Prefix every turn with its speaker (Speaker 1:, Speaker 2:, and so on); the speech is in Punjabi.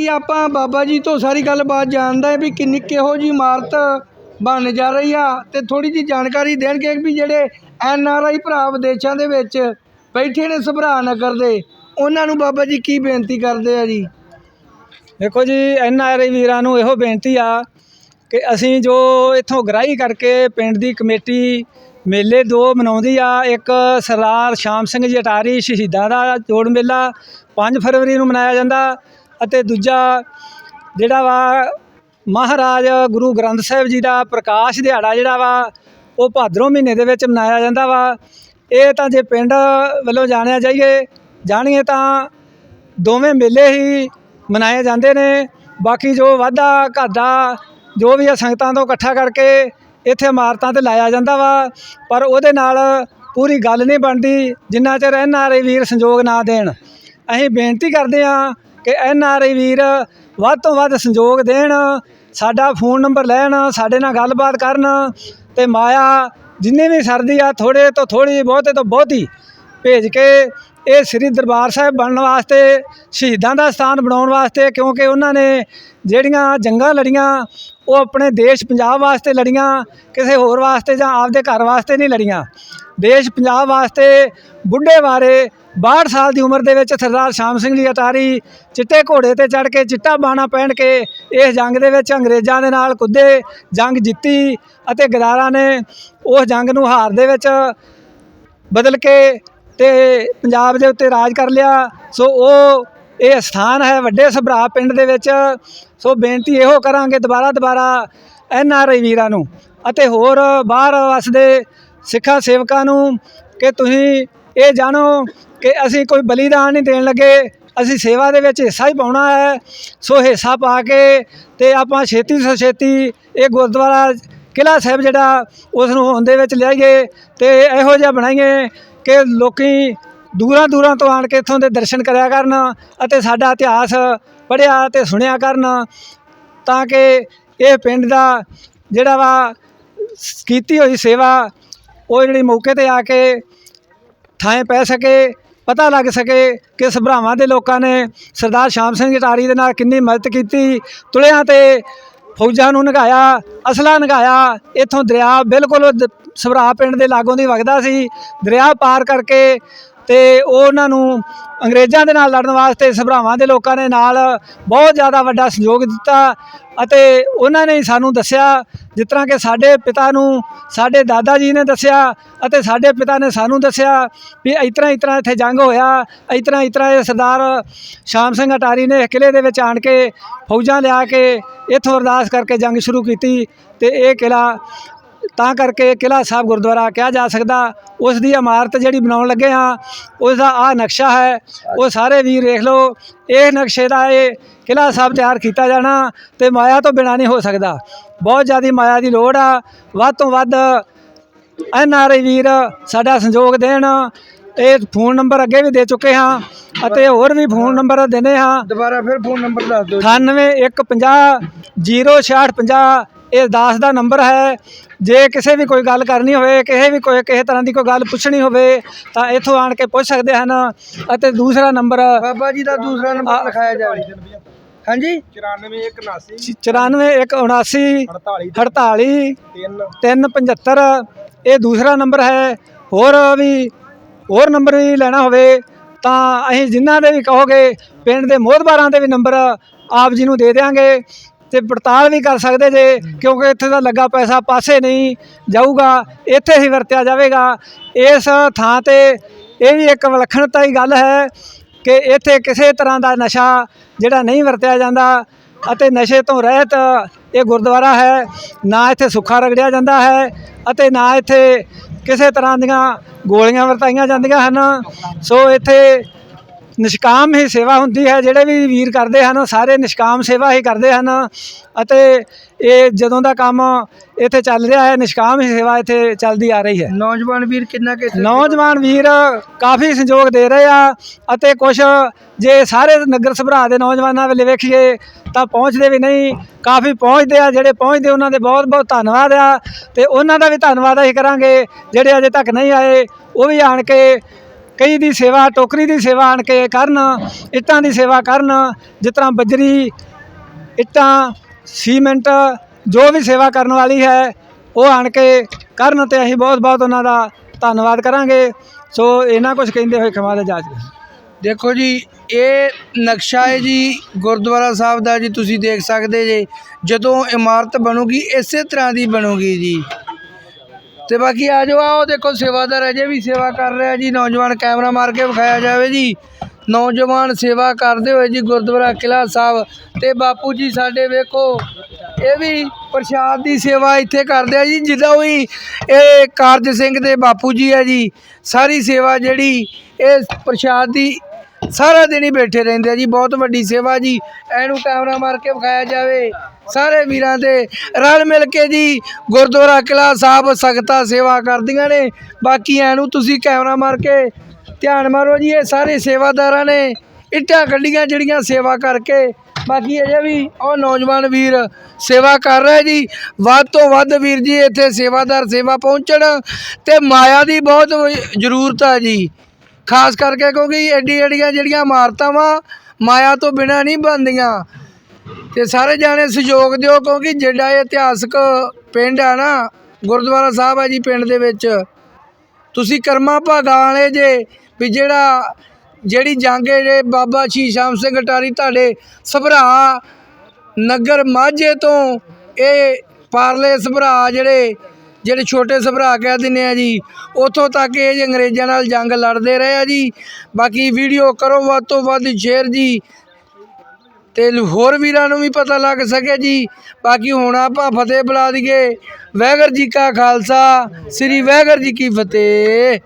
Speaker 1: ਬਾਕੀ ਆਪਾਂ ਬਾਬਾ ਜੀ ਤੋਂ ਸਾਰੀ ਗੱਲਬਾਤ ਜਾਣਦਾ ਵੀ ਕਿੰਨੀ ਕਿਹੋ ਜੀ ਇਮਾਰਤ ਬਣ ਜਾ ਰਹੀ ਆ ਤੇ ਥੋੜੀ ਜੀ ਜਾਣਕਾਰੀ ਦੇਣਗੇ ਵੀ ਜਿਹੜੇ ਐਨ ਆਰ ਆਈ ਭਰਾ ਵਿਦੇਸ਼ਾਂ ਦੇ ਵਿੱਚ ਬੈਠੇ ਨੇ ਸੁਭਰਾ ਨਗਰ ਦੇ, ਉਹਨਾਂ ਨੂੰ ਬਾਬਾ ਜੀ ਕੀ ਬੇਨਤੀ ਕਰਦੇ ਆ ਜੀ?
Speaker 2: ਦੇਖੋ ਜੀ, ਐਨ ਆਰ ਆਈ ਵੀਰਾਂ ਨੂੰ ਇਹੋ ਬੇਨਤੀ ਆ ਕਿ ਅਸੀਂ ਜੋ ਇੱਥੋਂ ਗ੍ਰਾਹੀ ਕਰਕੇ ਪਿੰਡ ਦੀ ਕਮੇਟੀ ਮੇਲੇ ਦੋ ਮਨਾਉਂਦੀ ਆ, ਇੱਕ ਸਰਦਾਰ ਸ਼ਾਮ ਸਿੰਘ ਜਟਾਰੀ ਸ਼ਹੀਦਾਂ ਦਾ ਜੋੜ ਮੇਲਾ 5 ਫਰਵਰੀ ਨੂੰ ਮਨਾਇਆ ਜਾਂਦਾ ਅਤੇ ਦੂਜਾ ਜਿਹੜਾ ਵਾ ਮਹਾਰਾਜ ਗੁਰੂ ਗ੍ਰੰਥ ਸਾਹਿਬ ਜੀ ਦਾ ਪ੍ਰਕਾਸ਼ ਦਿਹਾੜਾ ਜਿਹੜਾ ਵਾ, ਉਹ ਭਾਦਰੋਂ ਮਹੀਨੇ ਦੇ ਵਿੱਚ ਮਨਾਇਆ ਜਾਂਦਾ ਵਾ। ਇਹ ਤਾਂ ਜੇ ਪਿੰਡ ਵੱਲੋਂ ਜਾਣਿਆ ਜਾਈਏ, ਜਾਣੀਏ ਤਾਂ ਦੋਵੇਂ ਮੇਲੇ ਹੀ ਮਨਾਏ ਜਾਂਦੇ ਨੇ। ਬਾਕੀ ਜੋ ਵਾਧਾ ਘਾਟਾ ਜੋ ਵੀ ਆ ਸੰਗਤਾਂ ਤੋਂ ਇਕੱਠਾ ਕਰਕੇ ਇੱਥੇ ਇਮਾਰਤਾਂ ਤੇ ਲਾਇਆ ਜਾਂਦਾ ਵਾ, ਪਰ ਉਹਦੇ ਨਾਲ ਪੂਰੀ ਗੱਲ ਨਹੀਂ ਬਣਦੀ, ਜਿੰਨਾ ਚਿਰ ਐਨ ਆਰ ਵੀਰ ਸੰਯੋਗ ਨਾ ਦੇਣ। ਅਸੀਂ ਬੇਨਤੀ ਕਰਦੇ ਹਾਂ ਕਿ ਐਨ ਆਰ ਆਈ ਵੀਰ ਵੱਧ ਤੋਂ ਵੱਧ ਸੰਯੋਗ ਦੇਣ, ਸਾਡਾ ਫੋਨ ਨੰਬਰ ਲੈਣ, ਸਾਡੇ ਨਾਲ ਗੱਲਬਾਤ ਕਰਨ ਤੇ ਮਾਇਆ ਜਿੰਨੇ ਵੀ ਸਰਦੀ ਆ ਥੋੜੇ ਤੋਂ ਥੋੜੀ ਬਹੁਤੇ ਤੋਂ ਬਹੁਤੀ ਭੇਜ ਕੇ ਇਹ ਸ੍ਰੀ ਦਰਬਾਰ ਸਾਹਿਬ ਬਣਨ ਵਾਸਤੇ, ਸ਼ਹੀਦਾਂ ਦਾ ਸਥਾਨ ਬਣਾਉਣ ਵਾਸਤੇ, ਕਿਉਂਕਿ ਉਹਨਾਂ ਨੇ ਜਿਹੜੀਆਂ ਜੰਗਾਂ ਲੜੀਆਂ, ਉਹ ਆਪਣੇ ਦੇਸ਼ ਪੰਜਾਬ ਵਾਸਤੇ ਲੜੀਆਂ, ਕਿਸੇ ਹੋਰ ਵਾਸਤੇ ਜਾਂ ਆਪਦੇ ਘਰ ਵਾਸਤੇ ਨਹੀਂ ਲੜੀਆਂ। ਦੇਸ਼ ਪੰਜਾਬ ਵਾਸਤੇ ਬੁੱਢੇ ਬਾਰੇ 62 ਸਾਲ ਦੀ ਉਮਰ ਦੇ ਵਿੱਚ ਸਰਦਾਰ ਸ਼ਾਮ ਸਿੰਘ ਜੀ ਅਟਾਰੀ ਚਿੱਟੇ ਘੋੜੇ ਤੇ ਚੜ ਕੇ ਚਿੱਟਾ ਬਾਣਾ ਪਹਿਨ ਕੇ ਇਸ ਜੰਗ ਦੇ ਵਿੱਚ ਅੰਗਰੇਜ਼ਾਂ ਦੇ ਨਾਲ ਕੁੱਦੇ ਜੰਗ ਜਿੱਤੀ ਅਤੇ ਗਦਾਰਾਂ ਨੇ ਉਸ ਜੰਗ ਨੂੰ ਹਾਰ ਦੇ ਵਿੱਚ ਬਦਲ ਕੇ ਤੇ ਪੰਜਾਬ ਦੇ ਉੱਤੇ ਰਾਜ ਕਰ ਲਿਆ। ਸੋ ਉਹ ਇਹ ਸਥਾਨ ਹੈ ਵੱਡੇ ਸਭਰਾ ਪਿੰਡ ਦੇ ਵਿੱਚ। ਸੋ ਬੇਨਤੀ ਇਹੋ ਕਰਾਂਗੇ ਦੁਬਾਰਾ ਦੁਬਾਰਾ ਐਨ ਆਰ ਆਈ ਵੀਰਾਂ ਨੂੰ ਅਤੇ ਹੋਰ ਬਾਹਰ ਵਸਦੇ ਸਿੱਖਾਂ ਸੇਵਕਾਂ ਨੂੰ ਕਿ ਤੁਸੀਂ ਇਹ ਜਾਣੋ ਕਿ ਅਸੀਂ ਕੋਈ ਬਲੀਦਾਨ ਨਹੀਂ ਦੇਣ ਲੱਗੇ। ਅਸੀਂ ਸੇਵਾ ਦੇ ਵਿੱਚ ਹਿੱਸਾ ਹੀ ਪਾਉਣਾ ਹੈ। ਸੋ ਹਿੱਸਾ ਪਾ ਕੇ ਤੇ ਆਪਾਂ ਛੇਤੀ ਤੋਂ ਛੇਤੀ ਇਹ ਗੁਰਦੁਆਰਾ ਕਿਲ੍ਹਾ ਸਾਹਿਬ ਜਿਹੜਾ, ਉਸ ਨੂੰ ਹੋਂਦ ਦੇ ਵਿੱਚ ਲਿਆਈਏ ਤੇ ਇਹੋ ਜਿਹਾ ਬਣਾਈਏ ਕਿ ਲੋਕੀ ਦੂਰਾਂ ਦੂਰਾਂ ਤੋਂ ਆਣ ਕੇ ਇੱਥੋਂ ਦੇ ਦਰਸ਼ਨ ਕਰਿਆ ਕਰਨ ਅਤੇ ਸਾਡਾ ਇਤਿਹਾਸ ਪੜ੍ਹਿਆ ਤੇ ਸੁਣਿਆ ਕਰਨ ਤਾਂ ਕਿ ਇਹ ਪਿੰਡ ਦਾ ਜਿਹੜਾ ਵਾ ਕੀਤੀ ਹੋਈ ਸੇਵਾ, ਉਹ ਜਿਹੜੀ ਮੌਕੇ ਤੇ ਆ ਕੇ ਥਾਂ ਪੈ ਸਕੇ, ਪਤਾ ਲੱਗ ਸਕੇ ਕਿ ਸਭਰਾਵਾਂ ਦੇ ਲੋਕਾਂ ਨੇ ਸਰਦਾਰ ਸ਼ਾਮ ਸਿੰਘ ਜਟਾਰੀ ਦੇ ਨਾਲ ਕਿੰਨੀ ਮਦਦ ਕੀਤੀ, ਤੁਲਿਆਂ ਤੇ ਫੌਜਾਂ ਨੂੰ ਨਗਾਇਆ, ਅਸਲਾ ਨਗਾਇਆ, ਇੱਥੋਂ ਦਰਿਆ ਬਿਲਕੁਲ ਦ- ਸਭਰਾ ਪਿੰਡ ਦੇ ਲਾਗੋਂ ਦੀ ਵਗਦਾ ਸੀ, ਦਰਿਆ ਪਾਰ ਕਰਕੇ ਤੇ ਉਹਨਾਂ ਨੂੰ ਅੰਗਰੇਜ਼ਾਂ ਦੇ ਨਾਲ ਲੜਨ ਵਾਸਤੇ, ਸਭਰਾਵਾਂ ਦੇ ਲੋਕਾਂ ਨੇ ਨਾਲ ਬਹੁਤ ਜ਼ਿਆਦਾ ਵੱਡਾ ਸਹਿਯੋਗ ਦਿੱਤਾ ਅਤੇ ਉਹਨਾਂ ਨੇ ਹੀ ਸਾਨੂੰ ਦੱਸਿਆ, ਜਿਸ ਤਰ੍ਹਾਂ ਕਿ ਸਾਡੇ ਪਿਤਾ ਨੂੰ, ਸਾਡੇ ਦਾਦਾ ਜੀ ਨੇ ਦੱਸਿਆ ਅਤੇ ਸਾਡੇ ਪਿਤਾ ਨੇ ਸਾਨੂੰ ਦੱਸਿਆ ਵੀ ਇਸ ਤਰ੍ਹਾਂ ਇਸ ਤਰ੍ਹਾਂ ਇੱਥੇ ਜੰਗ ਹੋਇਆ, ਇਸ ਤਰ੍ਹਾਂ ਇਸ ਤਰ੍ਹਾਂ ਇਹ ਸਰਦਾਰ ਸ਼ਾਮ ਸਿੰਘ ਅਟਾਰੀ ਨੇ ਕਿਲੇ ਦੇ ਵਿੱਚ ਆਣ ਕੇ ਫੌਜਾਂ ਲਿਆ ਕੇ ਇੱਥੋਂ ਅਰਦਾਸ ਕਰਕੇ ਜੰਗ ਸ਼ੁਰੂ ਕੀਤੀ ਤੇ ਇਹ ਕਿਲਾ ਤਾਂ ਕਰਕੇ ਕਿਲ੍ਹਾ ਸਾਹਿਬ ਗੁਰਦੁਆਰਾ ਕਿਹਾ ਜਾ ਸਕਦਾ। ਉਸ ਦੀ ਇਮਾਰਤ ਜਿਹੜੀ ਬਣਾਉਣ ਲੱਗੇ ਹਾਂ ਉਸ ਦਾ ਆ ਨਕਸ਼ਾ ਹੈ ਉਹ ਸਾਰੇ ਵੀਰ ਦੇਖ ਲਓ। ਇਹ ਨਕਸ਼ੇ ਦਾ ਇਹ ਕਿਲ੍ਹਾ ਸਾਹਿਬ ਤਿਆਰ ਕੀਤਾ ਜਾਣਾ ਤੇ ਮਾਇਆ ਤੋਂ ਬਿਨਾਂ ਨਹੀਂ ਹੋ ਸਕਦਾ। ਬਹੁਤ ਜ਼ਿਆਦਾ ਮਾਇਆ ਦੀ ਲੋੜ ਆ। ਵੱਧ ਤੋਂ ਵੱਧ ਐਨ ਆਰ ਆਈ ਵੀਰ ਸਾਡਾ ਸੰਯੋਗ ਦੇਣ। ਇਹ ਫੋਨ ਨੰਬਰ ਅੱਗੇ ਵੀ ਦੇ ਚੁੱਕੇ ਹਾਂ ਅਤੇ ਹੋਰ ਵੀ ਫੋਨ ਨੰਬਰ ਦੇਣੇ ਹਾਂ।
Speaker 1: ਦੁਬਾਰਾ ਫਿਰ ਫੋਨ ਨੰਬਰ ਦੱਸ ਦਿਓ
Speaker 2: 9815 0650 ਇਹ ਦਾਸ ਦਾ ਨੰਬਰ ਹੈ। ਜੇ ਕਿਸੇ ਵੀ ਕੋਈ ਗੱਲ ਕਰਨੀ ਹੋਵੇ ਕਿਸੇ ਵੀ ਕੋਈ ਕਿਸੇ ਤਰ੍ਹਾਂ ਦੀ ਕੋਈ ਗੱਲ ਪੁੱਛਣੀ ਹੋਵੇ ਤਾਂ ਇੱਥੋਂ ਆਣ ਕੇ ਪੁੱਛ ਸਕਦੇ ਹਨ ਅਤੇ ਦੂਸਰਾ ਨੰਬਰ
Speaker 1: ਬਾਬਾ ਜੀ ਦਾ ਦੂਸਰਾ ਨੰਬਰ ਲਿਖਾਇਆ ਜਾਵੇ। ਹਾਂਜੀ?
Speaker 2: 94179 48 375 ਇਹ ਦੂਸਰਾ ਨੰਬਰ ਹੈ। ਹੋਰ ਵੀ ਹੋਰ ਨੰਬਰ ਵੀ ਲੈਣਾ ਹੋਵੇ ਤਾਂ ਅਸੀਂ ਜਿਨ੍ਹਾਂ ਦੇ ਵੀ ਕਹੋਗੇ ਪਿੰਡ ਦੇ ਮੋਹਦਬਾਰਾਂ ਦੇ ਵੀ ਨੰਬਰ ਆਪ ਜੀ ਨੂੰ ਦੇ ਦੇਵਾਂਗੇ ਤੇ ਪੜਤਾਲ ਵੀ ਕਰ ਸਕਦੇ ਜੇ, ਕਿਉਂਕਿ ਇੱਥੇ ਦਾ ਲੱਗਾ ਪੈਸਾ ਪਾਸੇ ਨਹੀਂ ਜਾਊਗਾ, ਇੱਥੇ ਹੀ ਵਰਤਿਆ ਜਾਵੇਗਾ। ਇਸ ਥਾਂ ਤੇ ਇਹ ਵੀ ਇੱਕ ਵਿਲੱਖਣਤਾ ਦੀ ਗੱਲ ਹੈ ਕਿ ਇੱਥੇ ਕਿਸੇ ਤਰ੍ਹਾਂ ਦਾ ਨਸ਼ਾ ਜਿਹੜਾ ਨਹੀਂ ਵਰਤਿਆ ਜਾਂਦਾ ਅਤੇ ਨਸ਼ੇ ਤੋਂ ਰਹਿਤ ਇਹ ਗੁਰਦੁਆਰਾ ਹੈ, ਨਾ ਇੱਥੇ ਸੁੱਖਾ ਰਗੜਿਆ ਜਾਂਦਾ ਹੈ ਅਤੇ ਨਾ ਇੱਥੇ ਕਿਸੇ ਤਰ੍ਹਾਂ ਦੀਆਂ ਗੋਲੀਆਂ ਵਰਤਾਈਆਂ ਜਾਂਦੀਆਂ ਹਨ। ਸੋ ਇੱਥੇ ਨਿਸ਼ਕਾਮ ਹੀ ਸੇਵਾ ਹੁੰਦੀ ਹੈ ਜਿਹੜੇ ਵੀ ਵੀਰ ਕਰਦੇ ਹਨ ਸਾਰੇ ਨਿਸ਼ਕਾਮ ਸੇਵਾ ਹੀ ਕਰਦੇ ਹਨ ਅਤੇ ਇਹ ਜਦੋਂ ਦਾ ਕੰਮ ਇੱਥੇ ਚੱਲ ਰਿਹਾ ਹੈ ਨਿਸ਼ਕਾਮ ਹੀ ਸੇਵਾ ਇੱਥੇ ਚੱਲਦੀ ਆ ਰਹੀ ਹੈ।
Speaker 1: ਨੌਜਵਾਨ ਵੀਰ ਕਿੰਨਾ ਕਿ
Speaker 2: ਨੌਜਵਾਨ ਵੀਰ ਕਾਫੀ ਸਹਿਯੋਗ ਦੇ ਰਹੇ ਆ ਅਤੇ ਕੁਝ ਜੇ ਸਾਰੇ ਨਗਰ ਸਭਰਾ ਦੇ ਨੌਜਵਾਨਾਂ ਵੱਲ ਵੇਖੀਏ ਤਾਂ ਪਹੁੰਚਦੇ ਵੀ ਨਹੀਂ ਕਾਫੀ ਪਹੁੰਚਦੇ ਆ ਜਿਹੜੇ ਪਹੁੰਚਦੇ ਉਹਨਾਂ ਦੇ ਬਹੁਤ ਬਹੁਤ ਧੰਨਵਾਦ ਆ ਤੇ ਉਹਨਾਂ ਦਾ ਵੀ ਧੰਨਵਾਦ ਅਸੀਂ ਕਰਾਂਗੇ ਜਿਹੜੇ ਅਜੇ ਤੱਕ ਨਹੀਂ ਆਏ ਉਹ ਵੀ ਆਣ ਕੇ ਕਈ ਦੀ ਸੇਵਾ, ਟੋਕਰੀ ਦੀ ਸੇਵਾ ਆਣ ਕੇ ਕਰਨ, ਇੱਟਾਂ ਦੀ ਸੇਵਾ ਕਰਨ, ਜਿਸ ਤਰ੍ਹਾਂ ਬਜਰੀ, ਇੱਟਾਂ, ਸੀਮੈਂਟ, ਜੋ ਵੀ ਸੇਵਾ ਕਰਨ ਵਾਲੀ ਹੈ, ਉਹ ਆਣ ਕੇ ਕਰਨ ਤੇ ਅਸੀਂ ਬਹੁਤ ਬਹੁਤ ਉਹਨਾਂ ਦਾ ਧੰਨਵਾਦ ਕਰਾਂਗੇ। ਸੋ ਇਹਨਾਂ ਕੁਝ ਕਹਿੰਦੇ ਹੋਏ ਖਮਾ ਦਾ ਜਾਜ
Speaker 1: ਦੇਖੋ ਜੀ, ਇਹ ਨਕਸ਼ਾ ਹੈ ਜੀ, ਗੁਰਦੁਆਰਾ ਸਾਹਿਬ ਦਾ ਜੀ, ਤੁਸੀਂ ਦੇਖ ਸਕਦੇ ਜੇ। ਜਦੋਂ ਇਮਾਰਤ ਬਣੂਗੀ, ਇਸੇ ਤਰ੍ਹਾਂ ਦੀ ਬਣੂਗੀ ਜੀ। ਤੇ ਬਾਕੀ ਆ ਜਾਓ, ਆਓ ਦੇਖੋ ਸੇਵਾਦਾਰ ਅਜੇ ਵੀ ਸੇਵਾ ਕਰ ਰਿਹਾ ਜੀ। ਨੌਜਵਾਨ ਕੈਮਰਾ ਮਾਰ ਕੇ ਵਿਖਾਇਆ ਜਾਵੇ ਜੀ। ਨੌਜਵਾਨ ਸੇਵਾ ਕਰਦੇ ਹੋਏ ਜੀ ਗੁਰਦੁਆਰਾ ਕਿਲਾ ਸਾਹਿਬ ਤੇ ਬਾਪੂ ਜੀ ਸਾਡੇ ਵੇਖੋ, ਇਹ ਵੀ ਪ੍ਰਸ਼ਾਦ ਦੀ ਸੇਵਾ ਇੱਥੇ ਕਰਦੇ ਆ ਜੀ। ਜਿੱਦਾਂ ਵੀ ਇਹ ਕਾਰਜ ਸਿੰਘ ਦੇ ਬਾਪੂ ਜੀ ਆ ਜੀ। ਸਾਰੀ ਸੇਵਾ ਜਿਹੜੀ ਇਹ ਪ੍ਰਸ਼ਾਦ ਦੀ ਸਾਰਾ ਦਿਨ ਹੀ ਬੈਠੇ ਰਹਿੰਦੇ ਆ ਜੀ। ਬਹੁਤ ਵੱਡੀ ਸੇਵਾ ਜੀ। ਇਹਨੂੰ ਕੈਮਰਾ ਮਾਰ ਕੇ ਵਿਖਾਇਆ ਜਾਵੇ। ਸਾਰੇ ਵੀਰਾਂ ਦੇ ਰਲ ਮਿਲ ਕੇ ਜੀ ਗੁਰਦੁਆਰਾ ਕਿਲਾ ਸਾਹਿਬ ਸੰਗਤਾਂ ਸੇਵਾ ਕਰਦੀਆਂ ਨੇ। ਬਾਕੀ ਇਹਨੂੰ ਤੁਸੀਂ ਕੈਮਰਾ ਮਾਰ ਕੇ ਧਿਆਨ ਮਾਰੋ ਜੀ, ਇਹ ਸਾਰੇ ਸੇਵਾਦਾਰਾਂ ਨੇ ਇੱਟਾਂ ਕੱਢੀਆਂ ਜਿਹੜੀਆਂ ਸੇਵਾ ਕਰਕੇ। ਬਾਕੀ ਅਜੇ ਵੀ ਉਹ ਨੌਜਵਾਨ ਵੀਰ ਸੇਵਾ ਕਰ ਰਿਹਾ ਜੀ। ਵੱਧ ਤੋਂ ਵੱਧ ਵੀਰ ਜੀ ਇੱਥੇ ਸੇਵਾਦਾਰ ਸੇਵਾ ਪਹੁੰਚਣ ਤੇ ਮਾਇਆ ਦੀ ਬਹੁਤ ਜ਼ਰੂਰਤ ਹੈ ਜੀ। ਖਾਸ ਕਰਕੇ ਕਿਉਂਕਿ ਐਡੀ ਐਡੀਆਂ ਜਿਹੜੀਆਂ ਇਮਾਰਤਾਂ ਵਾ, ਮਾਇਆ ਤੋਂ ਬਿਨਾ ਨਹੀਂ ਬਣਦੀਆਂ। ਤੇ ਸਾਰੇ ਜਾਣੇ ਸਹਿਯੋਗ ਦਿਓ ਕਿਉਂਕਿ ਜਿਹੜਾ ਇਹ ਇਤਿਹਾਸਕ ਪਿੰਡ ਆ ਨਾ, ਗੁਰਦੁਆਰਾ ਸਾਹਿਬ ਆ ਜੀ ਪਿੰਡ ਦੇ ਵਿੱਚ। ਤੁਸੀਂ ਕਰਮਾ ਭਾਗਾ ਵਾਲੇ ਜੇ ਵੀ ਜਿਹੜਾ, ਜਿਹੜੀ ਜੰਗ ਹੈ ਜੇ ਬਾਬਾ ਸ਼੍ਰੀ ਸ਼ਾਮ ਸਿੰਘ ਅਟਾਰੀ ਤੁਹਾਡੇ ਸਭਰਾ ਨਗਰ ਮਾਝੇ ਤੋਂ ਇਹ ਪਾਰਲੇ ਸਭਰਾ ਜਿਹੜੇ ਜਿਹੜੇ ਛੋਟੇ ਸਭਰਾ ਕਹਿ ਦਿੰਦੇ ਆ ਜੀ, ਉੱਥੋਂ ਤੱਕ ਇਹ ਅੰਗਰੇਜ਼ਾਂ ਨਾਲ ਜੰਗ ਲੜਦੇ ਰਹੇ ਆ ਜੀ। ਬਾਕੀ ਵੀਡੀਓ ਕਰੋ, ਵੱਧ ਤੋਂ ਵੱਧ ਸ਼ੇਅਰ ਜੀ। ਤੇ ਹੋਰ ਵੀਰਾਂ ਨੂੰ ਵੀ ਪਤਾ ਲੱਗ ਸਕੇ ਜੀ। ਬਾਕੀ ਹੁਣ ਆਪਾਂ ਫਤਿਹ ਬੁਲਾ ਦਈਏ। ਵਾਹਿਗੁਰੂ ਜੀ ਕਾ ਖਾਲਸਾ, ਸ੍ਰੀ ਵਾਹਿਗੁਰੂ ਜੀ ਕੀ ਫਤਿਹ।